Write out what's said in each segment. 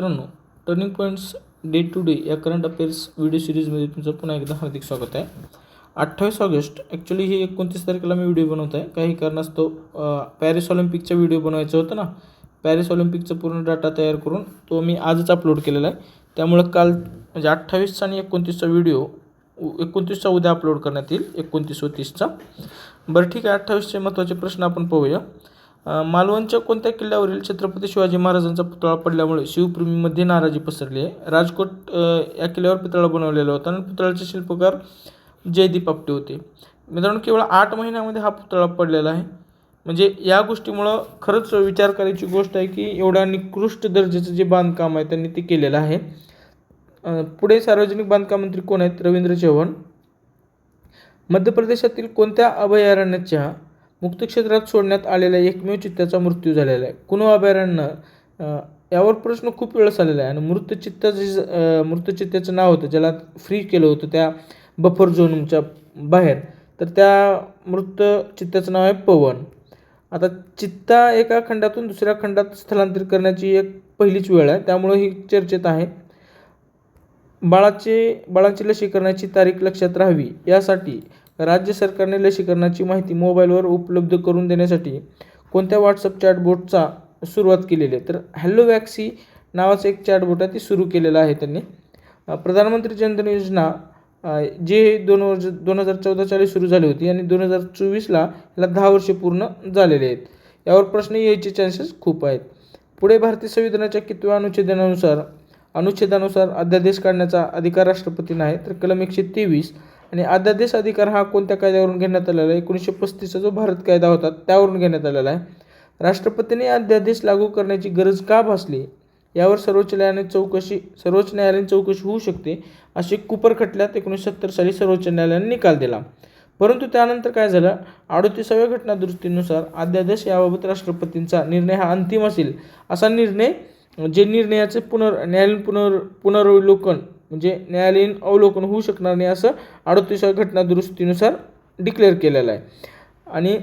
मित्रांनो turning points day to day या current affairs video सिरीजमध्ये तुमचं पुन्हा एकदा हार्दिक स्वागत आहे. अठ्ठावीस ऑगस्ट ॲक्च्युली ही एकोणतीस तारखेला मी व्हिडिओ बनवत आहे काही कारणास्तव पॅरिस ऑलिम्पिकचा व्हिडिओ बनवायचा होता ना पॅरिस ऑलिम्पिकचा पूर्ण डाटा तयार करून तो मी आजच अपलोड केलेला आहे. त्यामुळं काल म्हणजे अठ्ठावीसचा आणि एकोणतीसचा व्हिडिओ एकोणतीसचा उद्या अपलोड करण्यात येईल एकोणतीस व तीसचा बरं ठीक आहे अठ्ठावीसचे महत्त्वाचे प्रश्न आपण पाहूया. मालवणच्या कोणत्या किल्ल्यावरील छत्रपती शिवाजी महाराजांचा पुतळा पडल्यामुळे शिवप्रेमीमध्ये नाराजी पसरली आहे? राजकोट या किल्ल्यावर पुतळा बनवलेला होता आणि पुतळ्याचे शिल्पकार जयदीप आपटे होते. मित्रांनो केवळ आठ महिन्यामध्ये हा पुतळा पडलेला आहे. म्हणजे या गोष्टीमुळं खरंच विचार करायची गोष्ट आहे की एवढ्या निकृष्ट दर्जाचं जे बांधकाम आहे त्यांनी ते केलेलं आहे. पुढे सार्वजनिक बांधकाम मंत्री कोण आहेत? रवींद्र चव्हाण. मध्य प्रदेशातील कोणत्या अभयारण्याच्या मुक्त क्षेत्रात सोडण्यात आलेल्या एकमेव चित्त्याचा मृत्यू झालेला आहे. कुणव अभयारण्य यावर प्रश्न खूप वेळेस आलेला आहे. आणि मृत चित्ताचं जे मृत चित्त्याचं नाव होतं ज्याला फ्री केलं होतं त्या बफर झोनच्या बाहेर तर त्या मृत चित्त्याचं नाव आहे पवन. आता चित्ता एका खंडातून दुसऱ्या खंडात स्थलांतरित करण्याची एक पहिलीच वेळ आहे. त्यामुळं ही चर्चेत आहे. बाळाचे बाळांची लसीकरणाची तारीख लक्षात राहावी यासाठी राज्य सरकारने लसीकरणाची माहिती मोबाईलवर उपलब्ध करून देण्यासाठी कोणत्या व्हॉट्सअप चॅटबोटचा सुरुवात केलेली आहे? तर हॅलो वॅक्सी नावाचं एक चॅटबोट आहे ती सुरू केलेलं आहे त्यांनी. प्रधानमंत्री जनधन योजना जे दोन वर्ष दोन हजार चौदा साली सुरू झाली होती आणि दोन हजार चोवीसला याला दहा वर्षे पूर्ण झालेले आहेत. यावर प्रश्न यायचे चान्सेस खूप आहेत. पुढे भारतीय संविधानाच्या कितव्या अनुच्छेदानुसार अनुच्छेदानुसार अध्यादेश काढण्याचा अधिकार राष्ट्रपतींना आहे तर कलम एकशे तेवीस आणि अध्यादेश अधिकार हा कोणत्या कायद्यावरून घेण्यात आलेला आहे? एकोणीसशे पस्तीसचा जो भारत कायदा होता त्यावरून घेण्यात आलेला आहे. राष्ट्रपतींनी अध्यादेश लागू करण्याची गरज का भासली? यावर सर्वोच्च न्यायालयाने चौकशी सर्वोच्च न्यायालयाने चौकशी होऊ शकते असे कुपर खटल्यात एकोणीसशे सत्तर साली सर्वोच्च न्यायालयाने निकाल दिला. परंतु त्यानंतर काय झालं? अडतीसाव्या घटनादुरुस्तीनुसार अध्यादेश याबाबत राष्ट्रपतींचा निर्णय हा अंतिम असेल. असा निर्णय जे निर्णयाचे पुनर न्यायालयीन पुनर पुनर्वलोकन म्हणजे न्यायालयीन अवलोकन होऊ शकणार नाही असं अडतीसाव्या घटनादुरुस्तीनुसार डिक्लेअर केलेलं आहे. आणि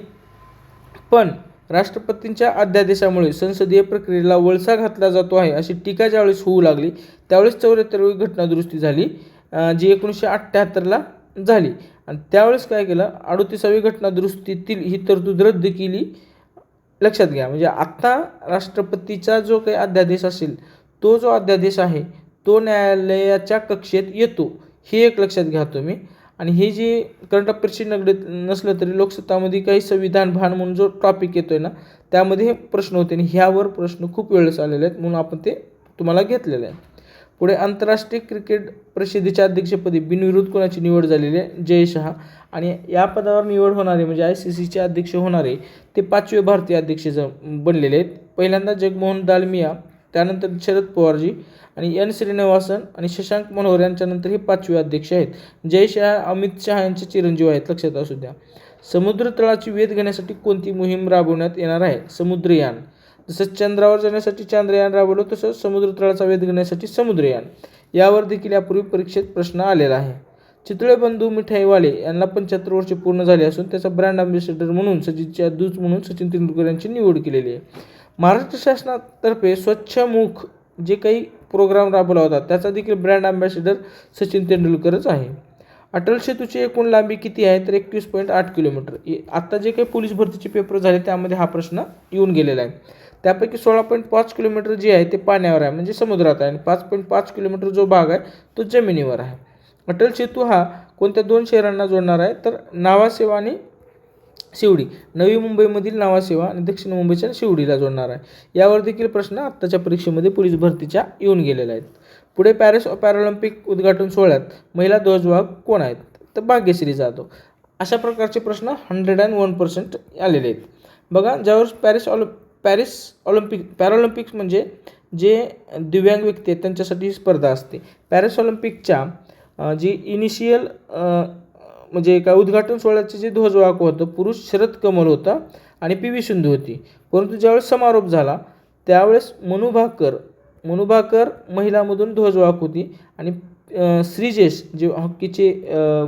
पण राष्ट्रपतींच्या अध्यादेशामुळे संसदीय प्रक्रियेला वळसा घातला जातो आहे अशी टीका ज्यावेळेस होऊ लागली त्यावेळेस चौऱ्याहत्तरवी घटनादुरुस्ती झाली जी एकोणीसशे अठ्ठ्याहत्तरला झाली. आणि त्यावेळेस काय केलं अडतीसावी घटनादुरुस्तीतील ही तरतूद रद्द केली. लक्षात घ्या म्हणजे आत्ता राष्ट्रपतीचा जो काही अध्यादेश असेल तो जो अध्यादेश आहे तो न्यायालयाच्या कक्षेत येतो. हे एक लक्षात घ्या तुम्ही. आणि हे जे करंट अफेअर्सशी निगडीत नसलं तरी लोकसत्तामध्ये काही संविधान भान म्हणून जो टॉपिक येतो आहे ना त्यामध्ये हे प्रश्न होते. आणि ह्यावर प्रश्न खूप वेळेस आलेले आहेत म्हणून आपण ते तुम्हाला घेतलेलं आहे पुढे आंतरराष्ट्रीय क्रिकेट परिषदेच्या अध्यक्षपदी बिनविरोध कोणाची निवड झालेली आहे? जय शहा. आणि या पदावर निवड होणारे म्हणजे आय सी सीचे अध्यक्ष होणारे ते पाचवे भारतीय अध्यक्ष ज बनलेले आहेत. पहिल्यांदा जगमोहन दालमिया त्यानंतर शरद पवारजी आणि एन श्रीनिवासन आणि शशांक मनोहर यांच्यानंतर हे पाचवे अध्यक्ष आहेत. जय शहा अमित शहा यांचे चिरंजीव आहेत. लक्षात असू द्या. समुद्र तळाची वेध घेण्यासाठी कोणती मोहीम राबवण्यात येणार आहे? समुद्रयान. जसं चंद्रावर जाण्यासाठी चांद्रयान राबवलं तसं समुद्र तळाचा वेध घेण्यासाठी समुद्रयान. यावर देखील यापूर्वी परीक्षेत प्रश्न आलेला आहे. चितळे बंधू मिठाईवाले यांना पंच्याहत्तर वर्षे पूर्ण झाले असून त्याचा ब्रँड अँबॅसेडर म्हणून सचिनच्या दूत म्हणून सचिन तेंडुलकर यांची निवड केलेली आहे. महाराष्ट्र शासनातर्फे स्वच्छ मुख जे काही प्रोग्राम राबवला होता त्याचा देखील ब्रँड अँबॅसिडर सचिन तेंडुलकरच आहे. अटल सेतूची एकूण लांबी किती आहे? तर एकवीस पॉईंट आठ किलोमीटर आत्ता जे काही पोलीस भरतीचे पेपर झाले त्यामध्ये हा प्रश्न येऊन गेलेला आहे. त्यापैकी सोळा पॉईंट पाच किलोमीटर जे आहे ते पाण्यावर आहे म्हणजे समुद्रात आहे. आणि पाच पॉईंट पाच किलोमीटर जो भाग आहे तो जमिनीवर आहे. अटल सेतू हा कोणत्या दोन शहरांना जोडणार आहे? तर नावासेवा आणि शिवडी. नवी मुंबईमधील नावासेवा आणि दक्षिण मुंबईच्या शिवडीला जोडणार आहे. यावर देखील प्रश्न आत्ताच्या परीक्षेमध्ये पोलीस भरतीच्या येऊन गेलेल्या आहेत. पुढे पॅरिस पॅरालिम्पिक उद्घाटन सोहळ्यात महिला ध्वजवाहक कोण आहेत? तर भाग्यश्री जाधव. अशा प्रकारचे प्रश्न हंड्रेड अँड वन पर्सेंट आलेले आहेत. बघा ज्यावर Paris Olym Paris Olympic Paralympics म्हणजे जे दिव्यांग व्यक्ती आहेत त्यांच्यासाठी स्पर्धा असते. पॅरिस ऑलिम्पिकच्या जी इनिशियल म्हणजे काय उद्घाटन सोहळ्याचे जे ध्वजवाहक होतं पुरुष शरद कमल होता आणि पी व्ही सिंधू होती. परंतु ज्यावेळेस समारोप झाला त्यावेळेस मनुभाकर भाकर मनु भाकर महिलामधून ध्वजवाहक होती आणि श्रीजेश जे हॉकीचे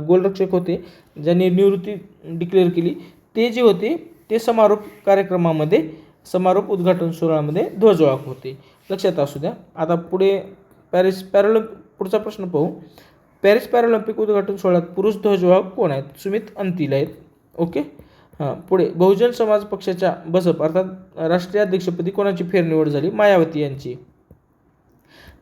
गोलरक्षक होते ज्यांनी निवृत्ती डिक्लेअर केली ते जे होते ते समारोप कार्यक्रमामध्ये समारोप उद्घाटन सोहळ्यामध्ये ध्वजवाहक होते. लक्षात असू द्या. आता पुढे पॅरिस पॅरल पुढचा प्रश्न पाहू. पॅरिस पॅरोलिम्पिक उद्घाटन सोहळ्यात पुरुष ध्वजवाहक कोण आहेत? सुमित अंतिल आहेत. ओके? हां पुढे. बहुजन समाज पक्षाच्या बसप अर्थात राष्ट्रीय अध्यक्षपदी कोणाची फेरनिवड झाली? मायावती यांची.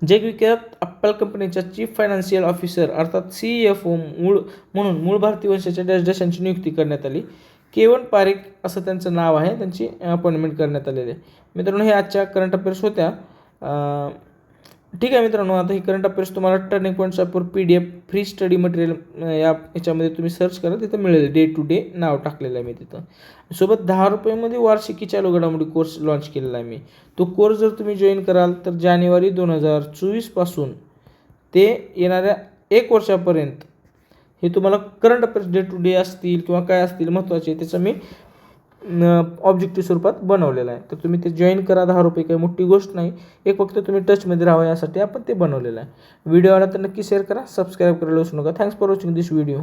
जगविख्यात अप्पल कंपनीच्या चीफ फायनान्शियल ऑफिसर अर्थात सी एफ ओ मूळ म्हणून मूळ भारतीय वंशाच्या डॅश डॅशांची नियुक्ती करण्यात आली. केवन पारेख असं त्यांचं नाव आहे. त्यांची अपॉइंटमेंट करण्यात आलेली आहे. मित्रांनो हे आजच्या करंट अफेअर्स होत्या. ठीक आहे मित्रांनो आता हे करंट अफेअर्स तुम्हाला टर्निंग पॉईंट ॲपवर P D F free study material या याच्यामध्ये तुम्ही सर्च करा तिथं मिळेल. डे टू डे नाव टाकलेलं आहे मी तिथं. सोबत दहा रुपयामध्ये वार्षिकी चालू घडामोडी कोर्स लॉन्च केलेला आहे मी. तो कोर्स जर तुम्ही जॉईन कराल तर जानेवारी दोन हजार चोवीसपासून ते येणाऱ्या एक वर्षापर्यंत हे तुम्हाला current affairs day to day असतील किंवा काय असतील महत्त्वाचे त्याचं मी ऑब्जेक्टिव्ह स्वरूपात बनवलेलं आहे. तर तुम्ही ते जॉईन करा दहा रुपये काही मोठी गोष्ट नाही. एक फक्त तुम्ही टचमध्ये राहावं यासाठी आपण ते बनवलेलं आहे. व्हिडिओ आला तर नक्की शेअर करा सबस्क्राईब करायला विसरू नका. Thanks for watching this video